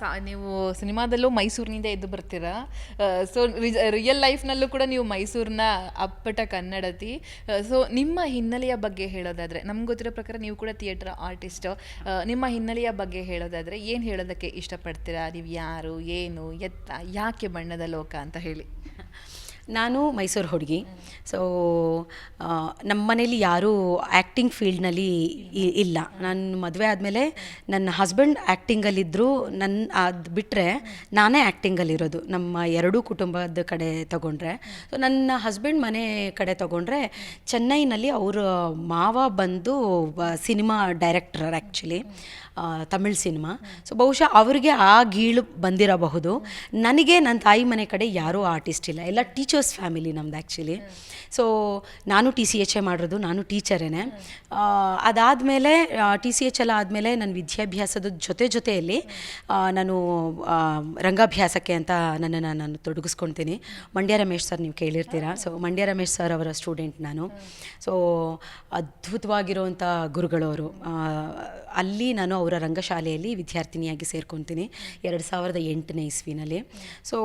ಸಾ, ನೀವು ಸಿನಿಮಾದಲ್ಲೂ ಮೈಸೂರಿನಿಂದ ಎದ್ದು ಬರ್ತೀರಾ? ಸೊ ರಿಯಲ್ ಲೈಫ್ನಲ್ಲೂ ಕೂಡ ನೀವು ಮೈಸೂರಿನ ಅಪ್ಪಟ ಕನ್ನಡತಿ. ಸೊ ನಿಮ್ಮ ಹಿನ್ನೆಲೆಯ ಬಗ್ಗೆ ಹೇಳೋದಾದರೆ, ನಮ್ಗೆ ಗೊತ್ತಿರೋ ಪ್ರಕಾರ ನೀವು ಕೂಡ ಥಿಯೇಟರ್ ಆರ್ಟಿಸ್ಟ್ ನಿಮ್ಮ ಹಿನ್ನೆಲೆಯ ಬಗ್ಗೆ ಹೇಳೋದಾದರೆ, ಏನು ಹೇಳೋದಕ್ಕೆ ಇಷ್ಟಪಡ್ತೀರಾ? ನೀವು ಯಾರು, ಏನು, ಎತ್ತ, ಯಾಕೆ ಬಣ್ಣದ ಲೋಕ ಅಂತ ಹೇಳಿ. ನಾನು ಮೈಸೂರು ಹುಡುಗಿ. ಸೊ ನಮ್ಮ ಮನೇಲಿ ಯಾರೂ ಆ್ಯಕ್ಟಿಂಗ್ ಫೀಲ್ಡ್ನಲ್ಲಿ ಇಲ್ಲ. ನಾನು ಮದುವೆ ಆದಮೇಲೆ ನನ್ನ ಹಸ್ಬೆಂಡ್ ಆ್ಯಕ್ಟಿಂಗಲ್ಲಿದ್ದರು ನನ್ನ ಅದು ಬಿಟ್ಟರೆ ನಾನೇ ಆ್ಯಕ್ಟಿಂಗಲ್ಲಿರೋದು ನಮ್ಮ ಎರಡೂ ಕುಟುಂಬದ ಕಡೆ ತಗೊಂಡ್ರೆ. ಸೊ ನನ್ನ ಹಸ್ಬೆಂಡ್ ಮನೆ ಕಡೆ ತಗೊಂಡ್ರೆ ಚೆನ್ನೈನಲ್ಲಿ ಅವರ ಮಾವ ಬಂದು cinema director actually Tamil cinema. So ಬಹುಶಃ ಅವರಿಗೆ ಆ ಗೀಳು ಬಂದಿರಬಹುದು. ನನಗೆ ನನ್ನ ತಾಯಿ ಮನೆ ಕಡೆ ಯಾರೂ ಆರ್ಟಿಸ್ಟ್ ಇಲ್ಲ. ಎಲ್ಲ ಟೀಚರ್ಸ್ ಫ್ಯಾಮಿಲಿ ನಮ್ದು ಆ್ಯಕ್ಚುಲಿ ಸೊ ನಾನು ಟಿ ಸಿ ಎಚ್ ಎ ಮಾಡಿರೋದು, ನಾನು ಟೀಚರೇನೆ. ಅದಾದಮೇಲೆ ಟಿ ಸಿ ಎಚ್ ಎಲ್ಲ ಆದಮೇಲೆ ನನ್ನ ವಿದ್ಯಾಭ್ಯಾಸದ ಜೊತೆ ಜೊತೆಯಲ್ಲಿ ನಾನು ರಂಗಾಭ್ಯಾಸಕ್ಕೆ ಅಂತ ನನ್ನನ್ನು ನಾನು ತೊಡಗಿಸ್ಕೊಳ್ತೀನಿ ಮಂಡ್ಯ ರಮೇಶ್ ಸರ್ ನೀವು ಕೇಳಿರ್ತೀರಾ? ಸೊ ಮಂಡ್ಯ ರಮೇಶ್ ಸರ್ ಅವರ ಸ್ಟೂಡೆಂಟ್ ನಾನು. ಸೊ ಅದ್ಭುತವಾಗಿರುವಂಥ ಗುರುಗಳವರು. ಅಲ್ಲಿ ನಾನು ಅವರ ರಂಗಶಾಲೆಯಲ್ಲಿ ವಿದ್ಯಾರ್ಥಿನಿಯಾಗಿ ಸೇರ್ಕೊತೀನಿ ಎರಡು ಸಾವಿರದ ಎಂಟನೇ ಇಸ್ವಿನಲ್ಲಿ. ಸೊ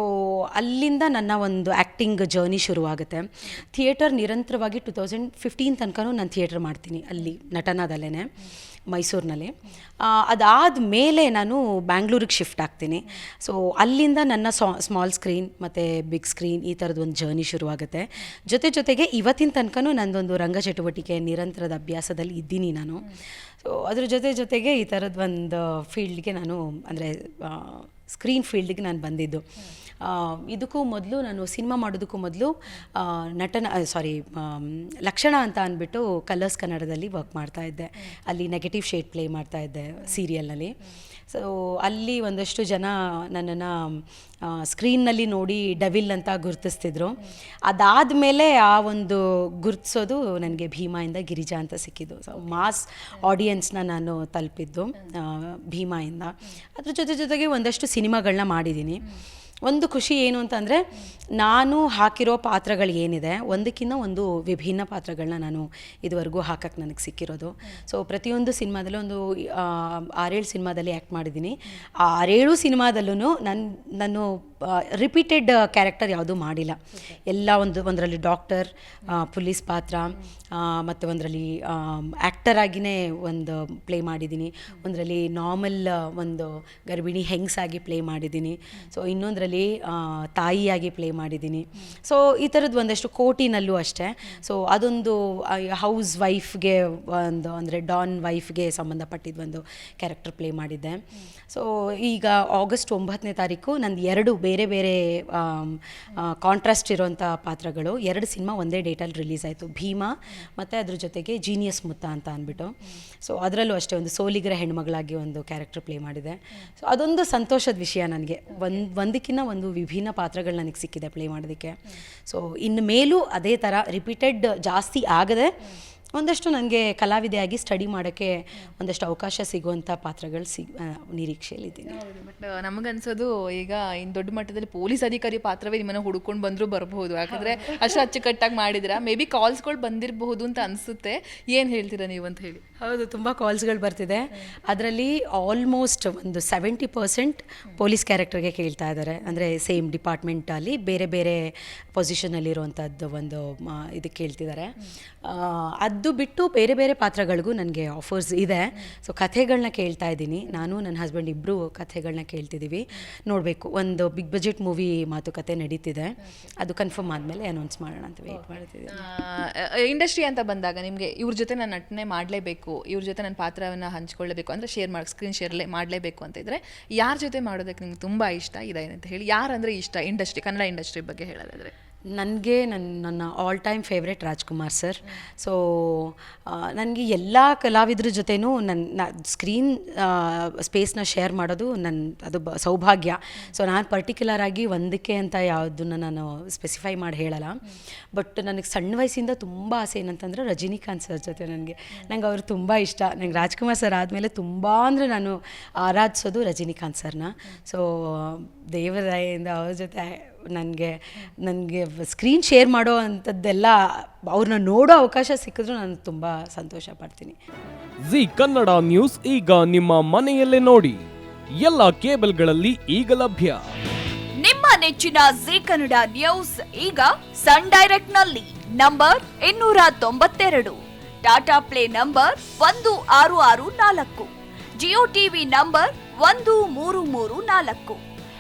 ಅಲ್ಲಿಂದ ನನ್ನ ಒಂದು ಆ್ಯಕ್ಟಿಂಗ್ ಜರ್ನಿ ಶುರುವಾಗುತ್ತೆ. ಥಿಯೇಟರ್ ನಿರಂತರವಾಗಿ ಟು ತೌಸಂಡ್ ಫಿಫ್ಟೀನ್ ತನಕನೂ ನಾನು ಥಿಯೇಟರ್ ಮಾಡ್ತೀನಿ ಅಲ್ಲಿ ನಟನಾದಲ್ಲೇ ಮೈಸೂರಿನಲ್ಲಿ. ಅದಾದ ಮೇಲೆ ನಾನು ಬ್ಯಾಂಗ್ಳೂರಿಗೆ ಶಿಫ್ಟ್ ಆಗ್ತೀನಿ. ಸೊ ಅಲ್ಲಿಂದ ನನ್ನ ಸ್ಮಾಲ್ ಸ್ಕ್ರೀನ್ ಮತ್ತು ಬಿಗ್ ಸ್ಕ್ರೀನ್ ಈ ಥರದ್ದು ಒಂದು ಜರ್ನಿ ಶುರುವಾಗುತ್ತೆ. ಜೊತೆ ಜೊತೆಗೆ ಇವತ್ತಿನ ತನಕನೂ ನಂದೊಂದು ರಂಗ ಚಟುವಟಿಕೆ ನಿರಂತರದ ಅಭ್ಯಾಸದಲ್ಲಿ ಇದ್ದೀನಿ ನಾನು. ಸೊ ಅದ್ರ ಜೊತೆ ಜೊತೆಗೆ ಈ ಥರದ್ದು ಒಂದು ಫೀಲ್ಡ್ಗೆ ನಾನು, ಅಂದರೆ ಸ್ಕ್ರೀನ್ ಫೀಲ್ಡ್ಗೆ ನಾನು ಬಂದಿದ್ದು. ಇದಕ್ಕೂ ಮೊದಲು ನಾನು ಸಿನಿಮಾ ಮಾಡೋದಕ್ಕೂ ಮೊದಲು ನಟನ ಸಾರಿ ಲಕ್ಷಣ ಅಂತ ಅಂದ್ಬಿಟ್ಟು ಕಲರ್ಸ್ ಕನ್ನಡದಲ್ಲಿ ವರ್ಕ್ ಮಾಡ್ತಾ ಇದ್ದೆ. ಅಲ್ಲಿ ನೆಗೆಟಿವ್ ಶೇಡ್ ಪ್ಲೇ ಮಾಡ್ತಾ ಇದ್ದೆ ಸೀರಿಯಲ್ನಲ್ಲಿ ಸೊ ಅಲ್ಲಿ ಒಂದಷ್ಟು ಜನ ನನ್ನನ್ನು ಸ್ಕ್ರೀನ್ನಲ್ಲಿ ನೋಡಿ ಡವಿಲ್ ಅಂತ ಗುರುತಿಸ್ತಿದ್ರು. ಅದಾದಮೇಲೆ ಆ ಒಂದು ಗುರುತಿಸೋದು ನನಗೆ ಭೀಮಾಯಿಂದ ಗಿರಿಜಾ ಅಂತ ಸಿಕ್ಕಿದ್ದು. ಸೊ ಮಾಸ್ ಆಡಿಯನ್ಸ್ನ ನಾನು ತಲುಪಿದ್ದು ಭೀಮಾಯಿಂದ. ಅದ್ರ ಜೊತೆ ಜೊತೆಗೆ ಒಂದಷ್ಟು ಸಿನಿಮಾಗಳನ್ನ ಮಾಡಿದ್ದೀನಿ. ಒಂದು ಖುಷಿ ಏನು ಅಂತಂದರೆ ನಾನು ಹಾಕಿರೋ ಪಾತ್ರಗಳು ಏನಿದೆ, ಒಂದಕ್ಕಿಂತ ಒಂದು ವಿಭಿನ್ನ ಪಾತ್ರಗಳನ್ನ ನಾನು ಇದುವರೆಗೂ ಹಾಕಕ್ಕೆ ನನಗೆ ಸಿಕ್ಕಿರೋದು. ಸೊ ಪ್ರತಿಯೊಂದು ಸಿನಿಮಾದಲ್ಲೂ ಒಂದು ಆರೇಳು ಸಿನಿಮಾದಲ್ಲಿ ಆ್ಯಕ್ಟ್ ಮಾಡಿದ್ದೀನಿ. ಆ ಆರೇಳು ಸಿನಿಮಾದಲ್ಲೂ ನನ್ನ ನಾನು ರಿಪೀಟೆಡ್ ಕ್ಯಾರೆಕ್ಟರ್ ಯಾವುದೂ ಮಾಡಿಲ್ಲ. ಎಲ್ಲ ಒಂದು, ಒಂದರಲ್ಲಿ ಡಾಕ್ಟರ್ ಪೊಲೀಸ್ ಪಾತ್ರ ಮತ್ತು ಒಂದರಲ್ಲಿ ಆ್ಯಕ್ಟರ್ ಆಗಿನೇ ಒಂದು ಪ್ಲೇ ಮಾಡಿದ್ದೀನಿ. ಒಂದರಲ್ಲಿ ನಾರ್ಮಲ್ ಒಂದು ಗರ್ಭಿಣಿ ಹೆಂಗ್ಸಾಗಿ ಪ್ಲೇ ಮಾಡಿದ್ದೀನಿ. ಸೊ ಇನ್ನೊಂದರಲ್ಲಿ ತಾಯಿಯಾಗಿ ಪ್ಲೇ ಮಾಡಿದ್ದೀನಿ. ಸೊ ಈ ಥರದ್ದು ಒಂದಷ್ಟು ಕೋಟಿನಲ್ಲೂ ಅಷ್ಟೇ. ಸೊ ಅದೊಂದು ಹೌಸ್ ವೈಫ್ಗೆ ಒಂದು, ಅಂದರೆ ಡಾನ್ ವೈಫ್ಗೆ ಸಂಬಂಧಪಟ್ಟಿದ್ದು ಒಂದು ಕ್ಯಾರೆಕ್ಟರ್ ಪ್ಲೇ ಮಾಡಿದ್ದೆ. ಸೊ ಈಗ ಆಗಸ್ಟ್ ಒಂಬತ್ತನೇ ತಾರೀಕು ನಂದು ಎರಡು ಬೇರೆ ಬೇರೆ ಕಾಂಟ್ರಾಸ್ಟ್ ಇರೋಂಥ ಪಾತ್ರಗಳು. ಎರಡು ಸಿನಿಮಾ ಒಂದೇ ಡೇಟಲ್ಲಿ ರಿಲೀಸ್ ಆಯಿತು. ಭೀಮಾ ಮತ್ತು ಅದ್ರ ಜೊತೆಗೆ ಜೀನಿಯಸ್ ಮುತ್ತ ಅಂತ ಅಂದ್ಬಿಟ್ಟು ಸೊ ಅದರಲ್ಲೂ ಅಷ್ಟೇ ಒಂದು ಸೋಲಿಗರ ಹೆಣ್ಮಗಳಾಗಿ ಒಂದು ಕ್ಯಾರೆಕ್ಟರ್ ಪ್ಲೇ ಮಾಡಿದೆ. ಸೊ ಅದೊಂದು ಸಂತೋಷದ ವಿಷಯ ನನಗೆ. ಒಂದು ಒಂದಕ್ಕಿಂತ ಒಂದು ವಿಭಿನ್ನ ಪಾತ್ರಗಳು ನನಗೆ ಸಿಕ್ಕಿದೆ ಪ್ಲೇ ಮಾಡೋದಕ್ಕೆ. ಸೊ ಇನ್ನು ಮೇಲೂ ಅದೇ ಥರ ರಿಪೀಟೆಡ್ ಜಾಸ್ತಿ ಆಗದೆ ಒಂದಷ್ಟು ನನಗೆ ಕಲಾವಿದೆಯಾಗಿ ಸ್ಟಡಿ ಮಾಡೋಕ್ಕೆ ಒಂದಷ್ಟು ಅವಕಾಶ ಸಿಗುವಂಥ ಪಾತ್ರಗಳು ಸಿ ನಿರೀಕ್ಷೆಯಲ್ಲಿದ್ದೀನಿ ಬಟ್ ನಮಗನ್ಸೋದು ಈಗ ಇನ್ನು ದೊಡ್ಡ ಮಟ್ಟದಲ್ಲಿ ಪೊಲೀಸ್ ಅಧಿಕಾರಿ ಪಾತ್ರವೇ ನಿಮ್ಮನ್ನು ಹುಡ್ಕೊಂಡು ಬಂದರೂ ಬರಬಹುದು. ಯಾಕಂದರೆ ಅಷ್ಟು ಅಚ್ಚುಕಟ್ಟಾಗಿ ಮಾಡಿದ್ರೆ? ಮೇ ಬಿ ಕಾಲ್ಸ್ಗಳು ಬಂದಿರಬಹುದು ಅಂತ ಅನಿಸುತ್ತೆ. ಏನು ಹೇಳ್ತೀರಾ ನೀವು ಅಂತ ಹೇಳಿ. ಹೌದು ತುಂಬ ಕಾಲ್ಸ್ಗಳು ಬರ್ತಿದೆ. ಅದರಲ್ಲಿ ಆಲ್ಮೋಸ್ಟ್ ಒಂದು ಸೆವೆಂಟಿ ಪರ್ಸೆಂಟ್ ಪೊಲೀಸ್ ಕ್ಯಾರೆಕ್ಟರ್ಗೆ ಕೇಳ್ತಾ ಇದ್ದಾರೆ. ಅಂದರೆ ಸೇಮ್ ಡಿಪಾರ್ಟ್ಮೆಂಟಲ್ಲಿ ಬೇರೆ ಬೇರೆ ಪೊಸಿಷನಲ್ಲಿರುವಂಥದ್ದು ಒಂದು ಇದು ಇದಕ್ಕೆ ಕೇಳ್ತಿದ್ದಾರೆ ಅದು ಬಿಟ್ಟು ಬೇರೆ ಬೇರೆ ಪಾತ್ರಗಳಿಗೂ ನನಗೆ ಆಫರ್ಸ್ ಇದೆ. ಸೊ ಕಥೆಗಳನ್ನ ಕೇಳ್ತಾ ಇದ್ದೀನಿ. ನಾನು ನನ್ನ ಹಸ್ಬೆಂಡ್ ಇಬ್ಬರು ಕಥೆಗಳನ್ನ ಕೇಳ್ತಿದ್ದೀವಿ. ನೋಡಬೇಕು. ಒಂದು ಬಿಗ್ ಬಜೆಟ್ ಮೂವಿ ಮಾತುಕತೆ ನಡೀತಿದೆ. ಅದು ಕನ್ಫರ್ಮ್ ಆದಮೇಲೆ ಅನೌನ್ಸ್ ಮಾಡೋಣ ಅಂತ ವೇಟ್ ಮಾಡ್ತಿದ್ದೀನಿ. ಇಂಡಸ್ಟ್ರಿ ಅಂತ ಬಂದಾಗ ನಿಮಗೆ ಇವ್ರ ಜೊತೆ ನಾನು ನಟನೆ ಮಾಡಲೇಬೇಕು ಇವ್ರ ಜೊತೆ ನನ್ನ ಪಾತ್ರವನ್ನು ಹಂಚ್ಕೊಳ್ಳಬೇಕು ಅಂದರೆ ಶೇರ್ ಮಾಡಿ ಸ್ಕ್ರೀನ್ ಶೇರ್ಲೇ ಮಾಡಲೇಬೇಕು ಅಂತ ಇದ್ದರೆ ಯಾರ ಜೊತೆ ಮಾಡೋದಕ್ಕೆ ನಿಮ್ಗೆ ತುಂಬ ಇಷ್ಟ? ಇದೆ ಅಂತ ಹೇಳಿ ಯಾರಂದರೆ ಇಷ್ಟ? ಇಂಡಸ್ಟ್ರಿ ಕನ್ನಡ ಇಂಡಸ್ಟ್ರಿ ಬಗ್ಗೆ ಹೇಳೋದಾದ್ರೆ. ನನಗೆ ನನ್ನ ನನ್ನ all time favourite Rajkumar sir so ನನಗೆ ಎಲ್ಲ ಕಲಾವಿದ್ರ ಜೊತೆನೂ ನನ್ನ ಸ್ಕ್ರೀನ್ ಸ್ಪೇಸ್ನ ಶೇರ್ ಮಾಡೋದು ನನ್ನ ಅದು ಬ, ಸೌಭಾಗ್ಯ. ಸೊ ನಾನು ಪರ್ಟಿಕ್ಯುಲರ್ ಆಗಿ ಒಂದಕ್ಕೆ ಅಂತ ಯಾವುದನ್ನು ನಾನು ಸ್ಪೆಸಿಫೈ ಮಾಡಿ ಹೇಳಲ್ಲ. ಬಟ್ ನನಗೆ ಸಣ್ಣ ವಯಸ್ಸಿಂದ ತುಂಬ ಆಸೆ ಏನಂತಂದರೆ ರಜನಿಕಾಂತ್ ಸರ್ ಜೊತೆ ನನಗೆ. ನಂಗೆ ಅವರು ತುಂಬ ಇಷ್ಟ. ನಂಗೆ ರಾಜ್ಕುಮಾರ್ ಸರ್ ಆದಮೇಲೆ ತುಂಬ ಅಂದರೆ ನಾನು ಆರಾಧಿಸೋದು ರಜನಿಕಾಂತ್ ಸರ್ನ ಸೊ ದೇವರಾಯಿಂದ ಅವ್ರ ಜೊತೆ ನನಗೆ ನನಗೆ ಸ್ಕ್ರೀನ್ ಶೇರ್ ಮಾಡೋ ಅಂಥದ್ದೆಲ್ಲ ಅವ್ರನ್ನ ನೋಡೋ ಅವಕಾಶ ಸಿಕ್ಕಿದ್ರು ನಾನು ತುಂಬ ಸಂತೋಷ ಪಡ್ತೀನಿ. ಜಿ ಕನ್ನಡ ನ್ಯೂಸ್ ಈಗ ನಿಮ್ಮ ಮನೆಯಲ್ಲೇ ನೋಡಿ. ಎಲ್ಲ ಕೇಬಲ್ಗಳಲ್ಲಿ ಈಗ ಲಭ್ಯ. ನಿಮ್ಮ ನೆಚ್ಚಿನ ಜಿ ಕನ್ನಡ ನ್ಯೂಸ್ ಈಗ ಸನ್ ಡೈರೆಕ್ಟ್ನಲ್ಲಿ ನಂಬರ್ ಇನ್ನೂರ ತೊಂಬತ್ತೆರಡು. ಟಾಟಾ ಪ್ಲೇ ನಂಬರ್ ಒಂದು ಆರು ಆರು ನಾಲ್ಕು. ಜಿಯೋ ಟಿವಿ ನಂಬರ್ ಒಂದು ಮೂರು ಮೂರು ನಾಲ್ಕು.